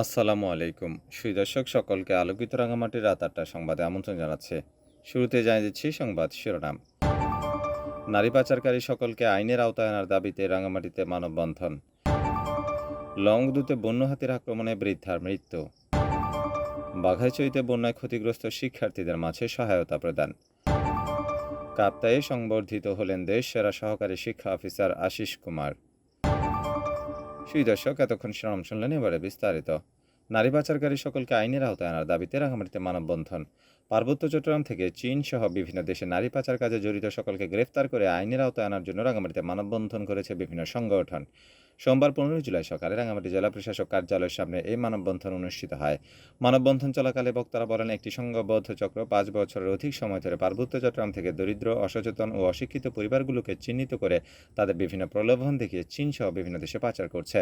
আসসালামু আলাইকুম। সুই দর্শক, সকলকে আলোকিত রাঙামাটির রাত আটটা সংবাদে আমন্ত্রণ জানাচ্ছে। শুরুতে জানিয়ে দিচ্ছি সংবাদ শিরোনাম। নারী পাচারকারী সকলকে আইনের আওতায় আনার দাবিতে রাঙামাটিতে মানববন্ধন। লংদূতে বন্য হাতির আক্রমণে বৃদ্ধার মৃত্যু। বাঘাইচইতে বন্যায় ক্ষতিগ্রস্ত শিক্ষার্থীদের মাঝে সহায়তা প্রদান। কাপ্তায়ে সংবর্ধিত হলেন দেশ সেরা সহকারী শিক্ষা অফিসার আশিস কুমার। সুই দর্শক এতক্ষণ শিরোনাম শুনলেন এবারে বিস্তারিত। নারী পাচারকারী সকলকে আইনের আওতায় আনার দাবিতে রাঙামাটিতে মানববন্ধন। পার্বত্য চট্টগ্রাম থেকে চীন সহ বিভিন্ন দেশে নারী পাচার কাজে জড়িত সকলকে গ্রেফতার করে আইনের আওতায় আনার জন্য রাঙামাটিতে মানববন্ধন করেছে বিভিন্ন সংগঠন। সোমবার পনেরোই জুলাই সকালে রাঙামাটি জেলা প্রশাসক কার্যালয়ের সামনে এই মানববন্ধন অনুষ্ঠিত হয়। মানববন্ধন চলাকালে বক্তারা বলেন, একটি সংঘবদ্ধ চক্র পাঁচ বছরের অধিক সময় ধরে পার্বত্য চট্টগ্রাম থেকে দরিদ্র, অসচেতন ও অশিক্ষিত পরিবারগুলোকে চিহ্নিত করে তাদের বিভিন্ন প্রলোভন দেখিয়ে চীন সহ বিভিন্ন দেশে পাচার করছে।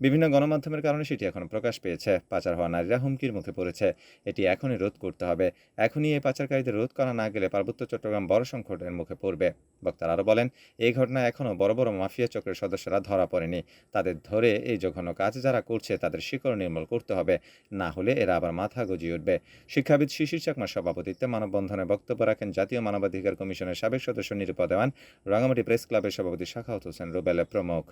বিভিন্ন গণমাধ্যমের কারণে সেটি এখন প্রকাশ পেয়েছে। পাচার হওয়া নারীরা হুমকির মুখে পড়েছে। এটি এখনই রোধ করতে হবে। এখনই এই পাচারকারীদের রোধ করা না গেলে পার্বত্য চট্টগ্রাম বড় সংকটের মুখে পড়বে। বক্তারা আরও বলেন, এই ঘটনায় এখনও বড় বড় মাফিয়া চক্রের সদস্যরা ধরা পড়েনি। তাদের ধরে এই জঘন্য কাজ যারা করছে তাদের শিকড় নির্মূল করতে হবে। না হলে এরা আবার মাথা গজিয়ে উঠবে। শিক্ষাবিদ শিশির চাকমার সভাপতিত্বে মানববন্ধনে বক্তব্য রাখেন জাতীয় মানবাধিকার কমিশনের সাবেক সদস্য নিরূপা দেওয়ান। রাঙামাটি প্রেস ক্লাবের সভাপতি শাখাওত হোসেন রুবেলে প্রমুখ।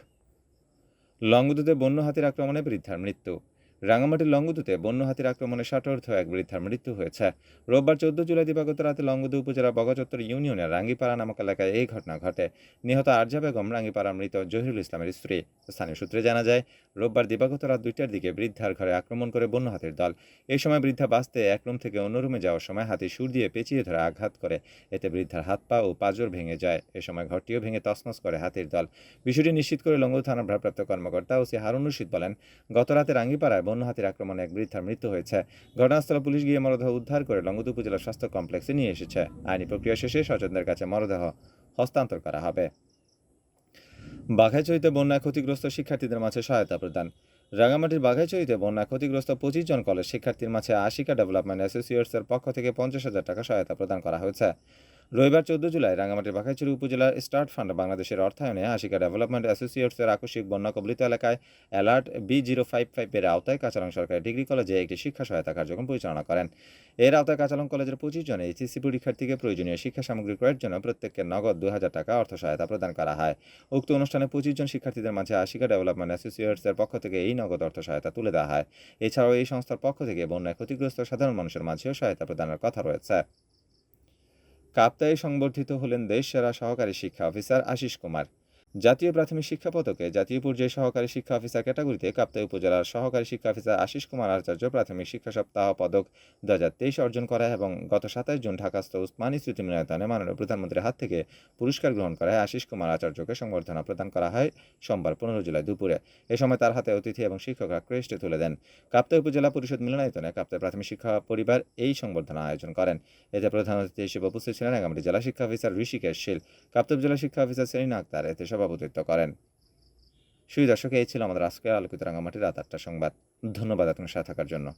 লংগুদুতে বন্য হাতির আক্রমণে বৃদ্ধার মৃত্যু। রাঙামাটির লংগদুতে বন্য হাতির আক্রমণে ষাটোর্ধ এক বৃদ্ধার মৃত্যু হয়েছে। রোববার চোদ্দ জুলাই দিবাগত রাতে লংগদু উপজেলা বগাচত্বর ইউনিয়নের রাঙ্গিপাড়া নামক এলাকায় এই ঘটনা ঘটে। নিহত আরজা বেগম রাঙ্গিপাড়া মৃত জহিরুল ইসলামের স্ত্রী। স্থানীয় সূত্রে জানা যায়, রোববার দিবাগত রাত দুইটার দিকে বৃদ্ধার ঘরে আক্রমণ করে বন্য হাতির দল। এই সময় বৃদ্ধা বাঁচতে এক রুম থেকে অন্য রুমে যাওয়ার সময় হাতি সুর দিয়ে পেঁচিয়ে ধরে আঘাত করে। এতে বৃদ্ধার হাত পা ও পাজর ভেঙে যায়। এ সময় ঘরটিও ভেঙে তছনছ করে হাতির দল। বিষয়টি নিশ্চিত করে লঙ্গদু থানার ভারপ্রাপ্ত কর্মকর্তা ওসি হারুন রশিদ বলেন, গত রাতে রাঙ্গিপাড়ায় বন্য হাতির আক্রমণে এক বৃদ্ধার মৃত্যু হয়েছে। ঘটনাস্থলে পুলিশ গিয়ে মরদেহ উদ্ধার করে লঙ্গদু উপজেলা স্বাস্থ্য কমপ্লেক্সে নিয়ে এসেছে। আইনি প্রক্রিয়া শেষে স্বজনদের কাছে মরদেহ হস্তান্তর করা হবে। বাঘাইচইতে বন্যায় ক্ষতিগ্রস্ত শিক্ষার্থীদের মাঝে সহায়তা প্রদান। রাঙামাটির বাঘাইচইতে বন্যায় ক্ষতিগ্রস্ত পঁচিশ জন কলেজ শিক্ষার্থীর মাঝে আশিকা ডেভেলপমেন্ট অ্যাসোসিয়েটসের পক্ষ থেকে পঞ্চাশ হাজার টাকা সহায়তা প্রদান করা হয়েছে। রবিবার চোদ্দ জুলাই রাঙামাটির বাঘাইচুরি উপজেলার স্টার্ট ফান্ড বাংলাদেশের অর্থায়নে আশিকা ডেভেলপমেন্ট অ্যাসোসিয়েটসের আকস্মিক বন্যা কবলিত এলাকায় অ্যালার্ট বি জিরো ফাইভ ফাইভের আওতায় কাঁচালং সরকারি ডিগ্রি কলেজে একটি শিক্ষা সহায়তা কার্যক্রম পরিচালনা করেন। এর আওতায় কাঁচালং কলেজের পঁচিশ জন এইচএসসি পরীক্ষার্থীকে প্রয়োজনীয় শিক্ষা সামগ্রী ক্রয়ের জন্য প্রত্যেককে নগদ দু হাজার টাকা অর্থ সহায়তা প্রদান করা হয়। উক্ত অনুষ্ঠানে পঁচিশ জন শিক্ষার্থীদের মাঝে আশিকা ডেভেলপমেন্ট অ্যাসোসিয়েটসের পক্ষ থেকে এই নগদ অর্থ সহায়তা তুলে দেওয়া হয়। এছাড়াও এই সংস্থার পক্ষ থেকে বন্যায় ক্ষতিগ্রস্ত সাধারণ মানুষের মাঝেও সহায়তা প্রদানের কথা রয়েছে। কাপ্তায়ে সংবর্ধিত হলেন দেশ সেরা সহকারী শিক্ষা অফিসার আশিস কুমার। জাতীয় প্রাথমিক শিক্ষা পদকে জাতীয় পর্যায়ে সহকারী শিক্ষা অফিসার ক্যাটাগরিতে কাপ্তাই উপজেলার সহকারী শিক্ষা অফিসার আশিস কুমার আচার্য প্রাথমিক শিক্ষা সপ্তাহ পদক দু হাজার তেইশ অর্জন করা এবং গত সাতাশ জুন ঢাকাস্থ উসমানী স্মৃতি মিলনায়তনে মাননীয় প্রধানমন্ত্রীর হাত থেকে পুরস্কার গ্রহণ করায় আশিস কুমার আচার্যকে সংবর্ধনা প্রদান করা হয় সোমবার পনেরো জুলাই দুপুরে। এ সময় তার হাতে অতিথি এবং শিক্ষকরা ক্রেস্টে তুলে দেন। কাপ্তাই উপজেলা পরিষদ মিলনায়তনে কাপ্তাই প্রাথমিক শিক্ষা পরিবার এই সংবর্ধনা আয়োজন করেন। এতে প্রধান অতিথি হিসেবে উপস্থিত ছিলেন রাঙ্গামাটি জেলা শিক্ষা অফিসার ঋষিকেশ শীল, কাপ্তাই জেলা শিক্ষা অফিসার সেরিনা আক্তার, এতে সভাপতিত্ব করেন। সুই দর্শক, এই ছিল আমাদের আজকে আলোকিত রাঙামাটির রাত আটটা সংবাদ। ধন্যবাদ আপনার সাথে থাকার জন্য।